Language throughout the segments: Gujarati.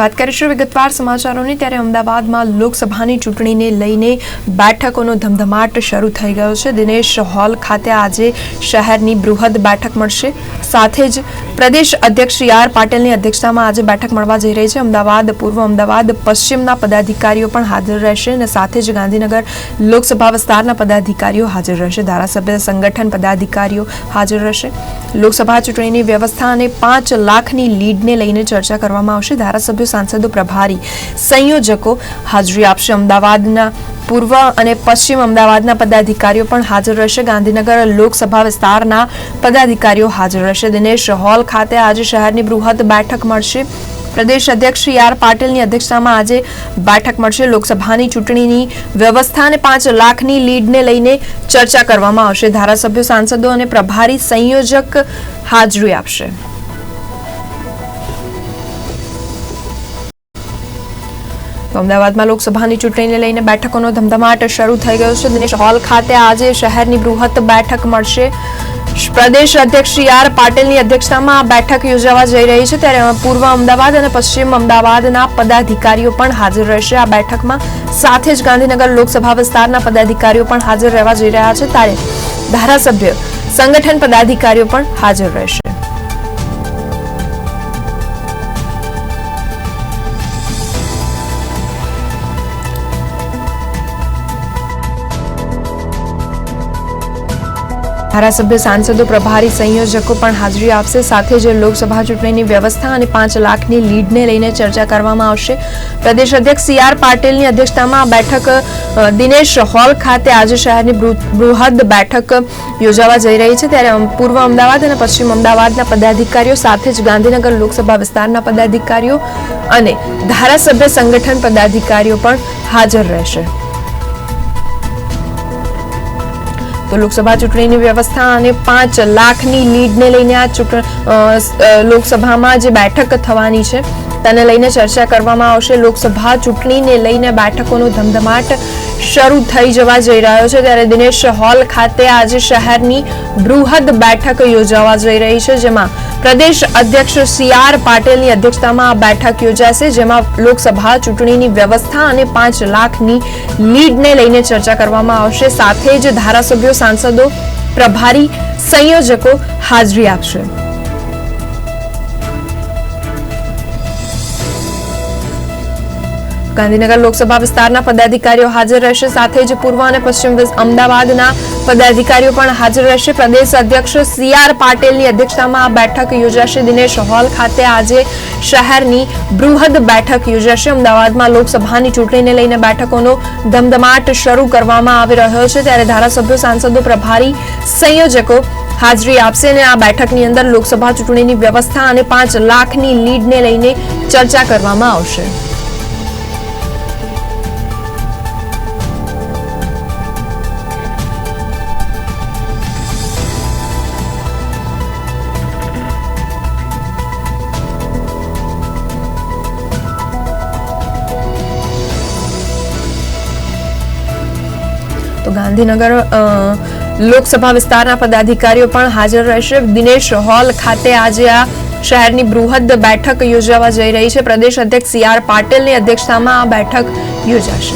વાત કરીશું વિગતવાર સમાચારોની. ત્યારે અમદાવાદમાં લોકસભાની ચૂંટણીને લઈને બેઠકોનો ધમધમાટ શરૂ થઈ ગયો છે. દિનેશ હોલ ખાતે આજે શહેરની બૃહદ બેઠક મળશે. સાથે જ પ્રદેશ અધ્યક્ષ સી આર પાટેલની અધ્યક્ષતામાં આજે બેઠક મળવા જઈ રહી છે. અમદાવાદ, પૂર્વ અમદાવાદ પશ્ચિમના પદાધિકારીઓ પણ હાજર રહેશે અને સાથે જ ગાંધીનગર લોકસભા વિસ્તારના પદાધિકારીઓ હાજર રહેશે. ધારાસભ્ય સંગઠન પદાધિકારીઓ હાજર રહેશે. લોકસભા ચૂંટણીની વ્યવસ્થા અને પાંચ લાખની લીડને લઈને ચર્ચા કરવામાં આવશે. ધારાસભ્યો સાંસદો પ્રભારી સંયોજકો, હાજરી આપશે અમદાવાદના પૂર્વ અને પશ્ચિમ અમદાવાદના પદાધિકારીઓ પણ હાજર રહેશે. ગાંધીનગર લોકસભા વિસ્તારના પદાધિકારીઓ હાજર રહેશે. દિનેશ હોલ ખાતે આજે શહેરની બૃહદ બેઠક મળશે. પ્રદેશ અધ્યક્ષ શ્રી આર પાટીલની અધ્યક્ષતામાં આજે બેઠક મળશે. લોકસભાની ચૂંટણીની વ્યવસ્થા અને પાંચ લાખની લીડને લઈને ચર્ચા કરવામાં આવશે. ધારાસભ્યો, સાંસદો અને પ્રભારી સંયોજક હાજરી આપશે. અમદાવાદમાં લોકસભાની ચૂંટણીને લઈને બેઠકોનો ધમધમાટ શરૂ થઈ ગયો છે. દિનેશ હોલ ખાતે આજે શહેરની બૃહત બેઠક મળશે. પ્રદેશ અધ્યક્ષ શ્રી આર પાટીલની અધ્યક્ષતામાં આ બેઠક યોજાવા જઈ રહી છે. ત્યારે પૂર્વ અમદાવાદ અને પશ્ચિમ અમદાવાદના પદાધિકારીઓ પણ હાજર રહેશે. આ બેઠકમાં સાથે જ ગાંધીનગર લોકસભા વિસ્તારના પદાધિકારીઓ પણ હાજર રહેવા જઈ રહ્યા છે. ત્યારે ધારાસભ્ય, સંગઠન પદાધિકારીઓ પણ હાજર રહેશે. ધારાસભ્ય, સાંસદો, પ્રભારી, સંયોજકો પણ હાજરી આપશે. સાથે જ લોકસભા ચૂંટણીની વ્યવસ્થા અને પાંચ લાખની લીડને લઈને ચર્ચા કરવામાં આવશે. પ્રદેશ અધ્યક્ષ સી આર પાટીલની અધ્યક્ષતામાં આ બેઠક દિનેશ હોલ ખાતે આજે શહેરની બૃહદ બેઠક યોજાવા જઈ રહી છે. ત્યારે પૂર્વ અમદાવાદ અને પશ્ચિમ અમદાવાદના પદાધિકારીઓ સાથે જ ગાંધીનગર લોકસભા વિસ્તારના પદાધિકારીઓ અને ધારાસભ્ય સંગઠન પદાધિકારીઓ પણ હાજર રહેશે. તો લોકસભા ચૂંટણીની વ્યવસ્થા અને પાંચ લાખની લીડને લઈને આ લોકસભામાં જે બેઠક થવાની છે, તેને લઈને ચર્ચા કરવામાં આવશે. લોકસભા ચૂંટણીને લઈને બેઠકોનો ધમધમાટ શરૂ થઈ જવા જઈ રહ્યો છે. ત્યારે દિનેશ હોલ ખાતે આજે શહેરની બૃહદ બેઠક યોજાવા જઈ રહી છે, જેમાં પ્રદેશ અધ્યક્ષ સી આર પાટીલની અધ્યક્ષતામાં આ બેઠક યોજાશે, જેમાં લોકસભા ચૂંટણીની વ્યવસ્થા અને પાંચ લાખની લીડને લઈને ચર્ચા કરવામાં આવશે. સાથે જ ધારાસભ્યો, સાંસદો, પ્રભારી, સંયોજકો હાજરી આપશે. ગાંધીનગર લોકસભા વિસ્તારના પદાધિકારીઓ હાજર રહેશે. સાથે જ પૂર્વ અને પશ્ચિમ અમદાવાદના પદાધિકારીઓ પણ હાજર રહેશે. પ્રદેશ અધ્યક્ષ સી આર પાટીલની અધ્યક્ષતામાં આ બેઠક યોજાશે. દિનેશ હોલ ખાતે આજે શહેરની બૃહદ બેઠક યોજાશે. અમદાવાદમાં લોકસભાની ચૂંટણીને લઈને બેઠકોનો ધમધમાટ શરૂ કરવામાં આવી રહ્યો છે. ત્યારે ધારાસભ્યો, સાંસદો, પ્રભારી, સંયોજકો હાજરી આપશે અને આ બેઠકની અંદર લોકસભા ચૂંટણીની વ્યવસ્થા અને પાંચ લાખની લીડને લઈને ચર્ચા કરવામાં આવશે. ગાંધીનગર લોકસભા વિસ્તારના પદાધિકારીઓ પણ હાજર રહેશે. દિનેશ હોલ ખાતે આજે આ શહેરની બૃહદ બેઠક યોજાવા જઈ રહી છે. પ્રદેશ અધ્યક્ષ સી આર પાટીલની અધ્યક્ષતામાં આ બેઠક યોજાશે.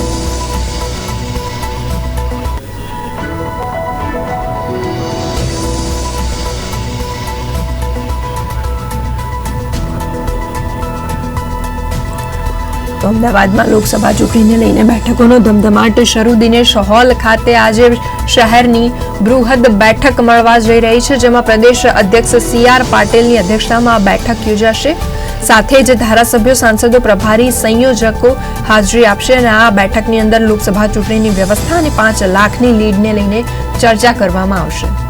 તો અમદાવાદમાં લોકસભા ચૂંટણીને લઈને બેઠકોનો ધમધમાટ શરૂ. દિનેશ હોલ ખાતે આજે શહેરની બૃહદ બેઠક મળવા જઈ રહી છે, જેમાં પ્રદેશ અધ્યક્ષ સી આર પાટીલની અધ્યક્ષતામાં આ બેઠક યોજાશે. સાથે જ ધારાસભ્યો, સાંસદો, પ્રભારી, સંયોજકો હાજરી આપશે અને આ બેઠકની અંદર લોકસભા ચૂંટણીની વ્યવસ્થા અને પાંચ લાખની લીડને લઈને ચર્ચા કરવામાં આવશે.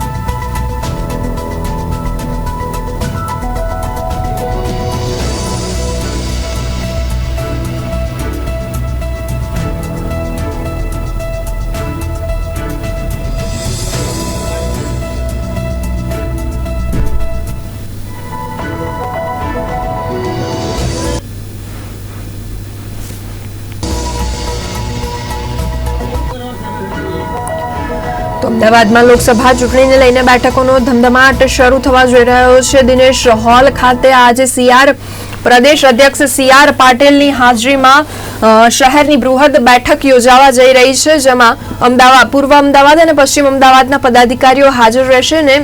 અમદાવાદમાં લોકસભા ચૂંટણીને લઈને બેઠકોનો ધમધમાટ શરૂ થવા જઈ રહ્યો છે. દિનેશ હોલ ખાતે આજે સીઆર પ્રદેશ અધ્યક્ષ સી આર પાટીલની હાજરીમાં શહેરની બૃહદ બેઠક યોજાવા જઈ રહી છે, જેમાં અમદાવાદ, પૂર્વ અમદાવાદ અને પશ્ચિમ અમદાવાદના પદાધિકારીઓ હાજર રહેશે ને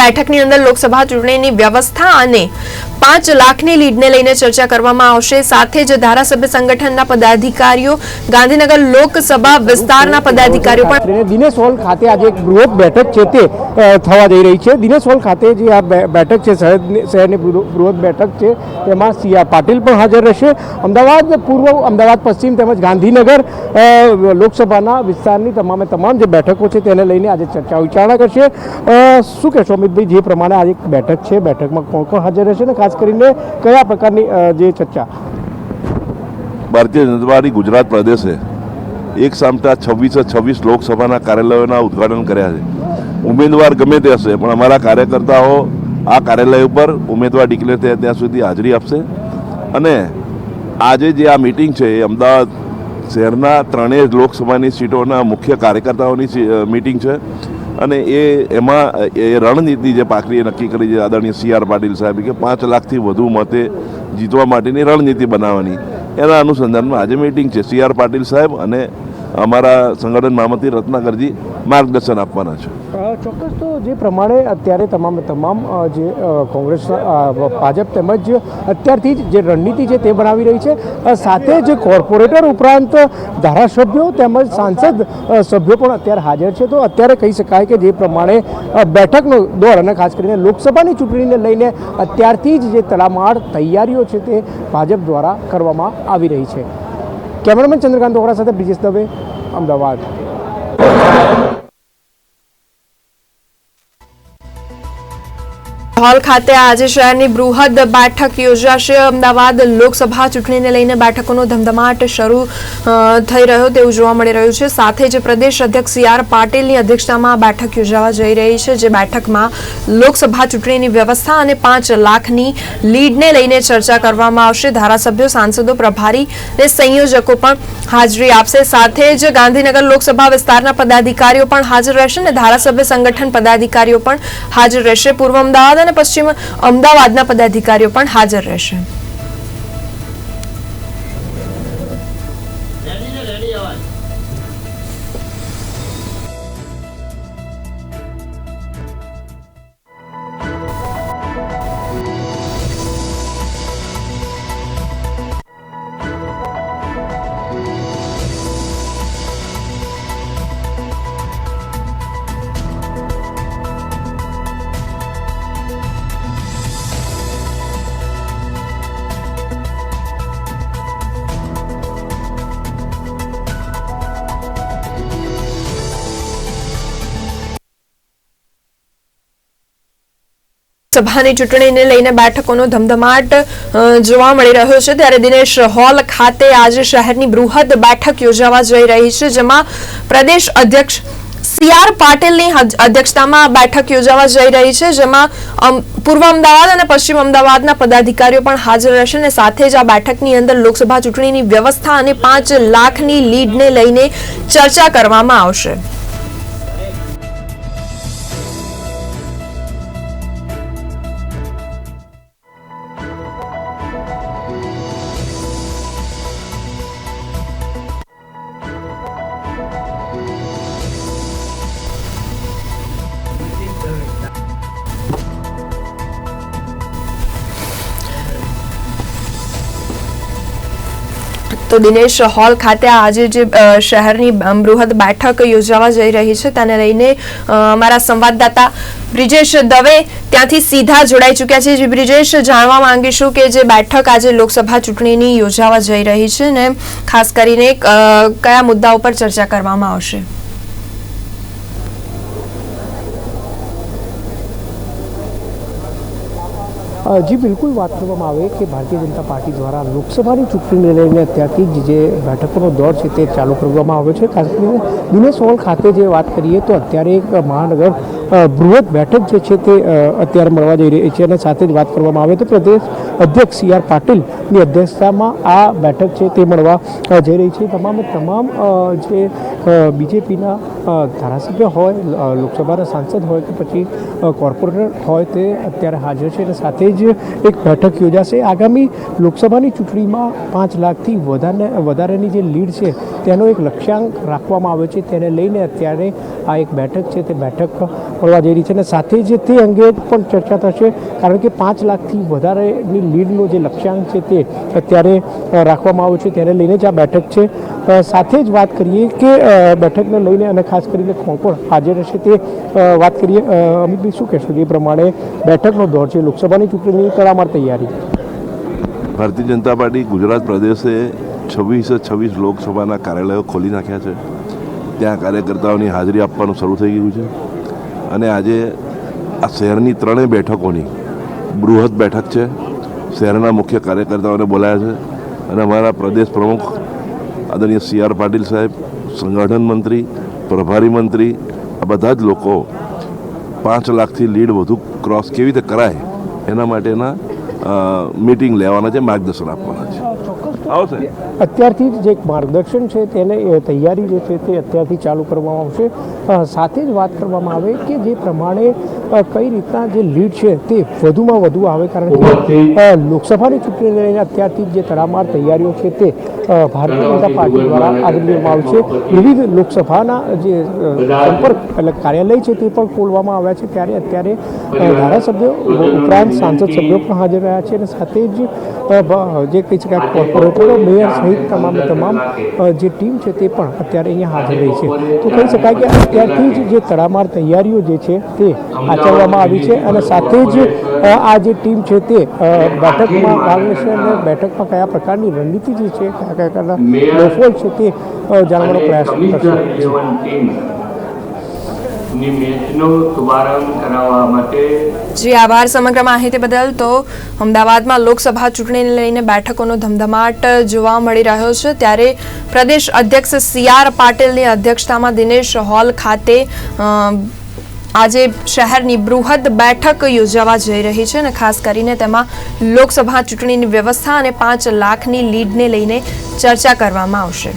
બેઠકની અંદર લોકસભા ચૂંટણીની વ્યવસ્થા અને પાંચ લાખની લીડને લઈને ચર્ચા કરવામાં આવશે. સાથે જ ધારાસભ્ય સંગઠનના પદાધિકારીઓ, ગાંધીનગર લોકસભા વિસ્તારના પદાધિકારીઓ પણ દિનેશ હોલ ખાતે આજે એક બૃહદ બેઠક છે તે થવા જઈ રહી છે. દિનેશ હોલ ખાતે જે આ બેઠક છે શહેરની બૃહદ બેઠક છે, તેમાં સી પાટીલ પણ હાજર રહેશે. અમદાવાદ પૂર્વ, અમદાવાદ, પશ્ચિમ તેમજ ગાંધીનગર લોકસભાના વિસ્તારની તમામે તમામ જે બેઠકો છે તેને લઈને આજે ચર્ચા વિચારણા કરશે. શું કહેશો અમિતભાઈ? જે પ્રમાણે આજે બેઠક છે, બેઠકમાં કોણ કોણ હાજર રહેશે ને ખાસ કરીને કયા પ્રકારની જે ચર્ચા? ભારતીય જનતા પાર્ટી ગુજરાત પ્રદેશે એક સામટા છવ્વીસે છવ્વીસ લોકસભાના કાર્યાલયોના ઉદ્ઘાટન કર્યા છે. ઉમેદવાર ગમે તે હશે, પણ અમારા કાર્યકર્તાઓ આ કાર્યાલય ઉપર ઉમેદવાર ડિક્લેર થયા ત્યાં સુધી હાજરી આપશે. અને આજે જે આ મિટિંગ છે, એ અમદાવાદ શહેરના ત્રણેય લોકસભાની સીટોના મુખ્ય કાર્યકર્તાઓની મિટિંગ છે. અને એ એમાં, એ રણનીતિ જે પાકરીએ નક્કી કરી છે, આદરણીય સી આર પાટીલ સાહેબે, કે પાંચ લાખથી વધુ મતે જીતવા માટેની રણનીતિ બનાવવાની. એના અનુસંધાનમાં આજે મિટિંગ છે. સી આર પાટીલ સાહેબ અને અમારા સંગઠન મામતી રત્નાકરજી માર્ગદર્શન આપવાના છે. ચોક્કસ તો જે પ્રમાણે અત્યારે તમામે તમામ જે કોંગ્રેસ ભાજપ તેમજ અત્યારથી જ જે રણનીતિ છે તે બનાવી રહી છે. સાથે જ કોર્પોરેટર ઉપરાંત ધારાસભ્યો તેમજ સાંસદ સભ્યો પણ અત્યારે હાજર છે. તો અત્યારે કહી શકાય કે જે પ્રમાણે બેઠકનો દોર અને ખાસ કરીને લોકસભાની ચૂંટણીને લઈને અત્યારથી જ જે તડામાર તૈયારીઓ છે તે ભાજપ દ્વારા કરવામાં આવી રહી છે. કેમેરામેન ચંદ્રકાંત ઓગરા સાથે બ્રિજેશ દવે અમદાવાદ હોલ ખાતે આજે શહેરની બૃહદ બેઠક યોજાશે. અમદાવાદ લોકસભા ચૂંટણીને લઈને બેઠકોનો ધમધમાટ શરૂ થઈ રહ્યો તેવું જોવા મળી રહ્યું છે. સાથે જ પ્રદેશ અધ્યક્ષ સી આર પાટીલની અધ્યક્ષતામાં બેઠક યોજાવા જઈ રહી છે, જે બેઠકમાં લોકસભા ચૂંટણીની વ્યવસ્થા અને પાંચ લાખની લીડને લઈને ચર્ચા કરવામાં આવશે. ધારાસભ્યો, સાંસદો, પ્રભારી અને સંયોજકો પણ હાજરી આપશે. સાથે જ ગાંધીનગર લોકસભા વિસ્તારના પદાધિકારીઓ પણ હાજર રહેશે અને ધારાસભ્ય સંગઠન પદાધિકારીઓ પણ હાજર રહેશે. પૂર્વ અમદાવાદ અને પશ્ચિમ અમદાવાદના પદાધિકારીઓ પણ હાજર રહેશે. સભાની ચૂંટણીને લઈને બેઠકોનો ધમધમાટ જોવા મળી રહ્યો છે. ત્યારે દિનેશ હોલ ખાતે આજે શહેરની બૃહદ બેઠક યોજાવા જઈ રહી છે, જેમાં પ્રદેશ અધ્યક્ષ સી આર પાટીલની અધ્યક્ષતામાં બેઠક યોજાવા જઈ રહી છે, જેમાં પૂર્વ અમદાવાદ અને પશ્ચિમ અમદાવાદના પદાધિકારીઓ પણ હાજર રહેશે અને સાથે જ આ બેઠકની અંદર લોકસભા ચૂંટણીની વ્યવસ્થા અને પાંચ લાખની લીડને લઈને ચર્ચા કરવામાં આવશે. તો દિનેશ હોલ ખાતે આજે જે શહેરની બૃહદ બેઠક યોજાવા જઈ રહી છે, તેને લઈને અમારા સંવાદદાતા બ્રિજેશ દવે ત્યાંથી સીધા જોડાઈ ચૂક્યા છે. બ્રિજેશ, જાણવા માંગીશું કે જે બેઠક આજે લોકસભા ચૂંટણીની યોજાવા જઈ રહી છે ને, ખાસ કરીને કયા મુદ્દા ઉપર ચર્ચા કરવામાં આવશે? જી, બિલકુલ વાત કરવામાં આવે કે ભારતીય જનતા પાર્ટી દ્વારા લોકસભાની ચૂંટણીને લઈને અત્યારથી જ બેઠકોનો દોર છે તે ચાલુ કરવામાં આવ્યો છે. ખાસ કરીને દિનેશ હોલ ખાતે જે વાત કરીએ તો અત્યારે એક મહાનગર બૃહદ બેઠક જે છે તે અત્યારે મળવા જઈ રહી છે અને સાથે જ વાત કરવામાં આવે તો પ્રદેશ અધ્યક્ષ સી આર પાટીલની અધ્યક્ષતામાં આ બેઠક છે તે મળવા જઈ રહી છે. તમામે તમામ જે બીજેપીના ધારાસભ્ય હોય લોકસભાના સાંસદ હોય કે પછી કોર્પોરેટર હોય તે અત્યારે હાજર છે. અને સાથે જ એક બેઠક યોજાશે. આગામી લોકસભાની ચૂંટણીમાં પાંચ લાખથી વધારે, વધારેની જે લીડ છે, તેનો એક લક્ષ્યાંક રાખવામાં આવ્યો છે. તેને લઈને અત્યારે આ એક બેઠક છે. તે બેઠક મળવા જઈ રહી છે. અને સાથે જ તે અંગે પણ ચર્ચા થશે, કારણ કે પાંચ લાખથી વધારેની લીડનો જે લક્ષ્યાંક છે તે અત્યારે રાખવામાં આવ્યો છે. તેને લઈને જ આ બેઠક છે. સાથે જ વાત કરીએ કે બેઠકને લઈને અને ખાસ કરીને કોણ કોણ હાજર રહેશે તે વાત કરીએ. અમિતભાઈ શું કહેશો એ પ્રમાણે બેઠકનો દોર છે, લોકસભાની ચૂંટણીની તડામાર તૈયારી? ભારતીય જનતા પાર્ટી ગુજરાત પ્રદેશે છવ્વીસે છવ્વીસ લોકસભાના કાર્યાલયો ખોલી નાખ્યા છે. ત્યાં કાર્યકર્તાઓની હાજરી આપવાનું શરૂ થઈ ગયું છે. અને આજે આ શહેરની ત્રણેય બેઠકોની બૃહદ બેઠક છે. શહેરના મુખ્ય કાર્યકર્તાઓને બોલાયા છે. અને અમારા પ્રદેશ પ્રમુખ આદરણીય સી આર પાટીલ સાહેબ સંગઠન મંત્રી પ્રભારી મંત્રી આ બધા જ લોકો પાંચ લાખથી લીડ વધુ ક્રોસ કેવી રીતે કરાય એના માટેના મીટિંગ લેવાના છે માર્ગદર્શન આપવાના છે. આવશે અત્યારથી જ જે એક માર્ગદર્શન છે તેને એ તૈયારી જે છે તે અત્યારથી ચાલુ કરવામાં આવશે. સાથે જ વાત કરવામાં આવે કે જે પ્રમાણે કઈ રીતના જે લીડ છે તે વધુમાં વધુ આવે કારણ કે લોકસભાની ચૂંટણીને લઈને અત્યારથી જે તડામાર તૈયારીઓ છે તે ભારતીય જનતા પાર્ટી દ્વારા આગળ લેવામાં આવશે વિવિધ લોકસભાના જે સંપર્ક એટલે કાર્યાલય છે તે પણ ખોલવામાં આવ્યા છે. ત્યારે અત્યારે ધારાસભ્યો ઉપરાંત સાંસદ સભ્યો પણ હાજર રહ્યા છે અને સાથે જ જે કહી શકાય કોર્પોરેટરો મેયર સહિત તમામ તમામ જે ટીમ છે તે પણ અત્યારે અહીંયા હાજર રહી છે. તો કહી શકાય કે અત્યારથી જ જે તડામાર તૈયારીઓ જે છે તે આચરવામાં આવી છે અને સાથે જ આ જે ટીમ છે તે બેઠકમાં ભાગ લેશે અને બેઠકમાં કયા પ્રકારની રણનીતિ જે છે કયા કયા લોકો અ, જાણવાનો પ્રયાસ કરશે. જી આભાર સમગ્ર માહિતી બદલ. તો અમદાવાદમાં લોકસભા ચૂંટણીને લઈને બેઠકોનો ધમધમાટ જોવા મળી રહ્યો છે. ત્યારે પ્રદેશ અધ્યક્ષ સી આર પાટીલની અધ્યક્ષતામાં દિનેશ હોલ ખાતે આજે શહેરની બૃહદ બેઠક યોજાવા જઈ રહી છે અને ખાસ કરીને તેમાં લોકસભા ચૂંટણીની વ્યવસ્થા અને પાંચ લાખની લીડને લઈને ચર્ચા કરવામાં આવશે.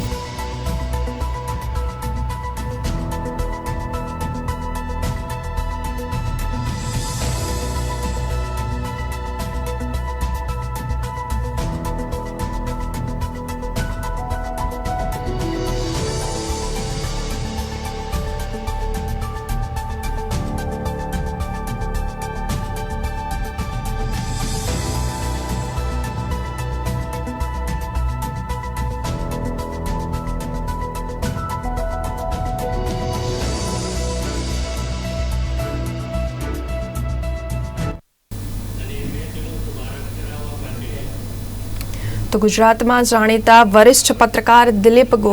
ગુજરાતમાં જાણીતા વરિષ્ઠ પત્રકાર દિલીપ ગોહિલ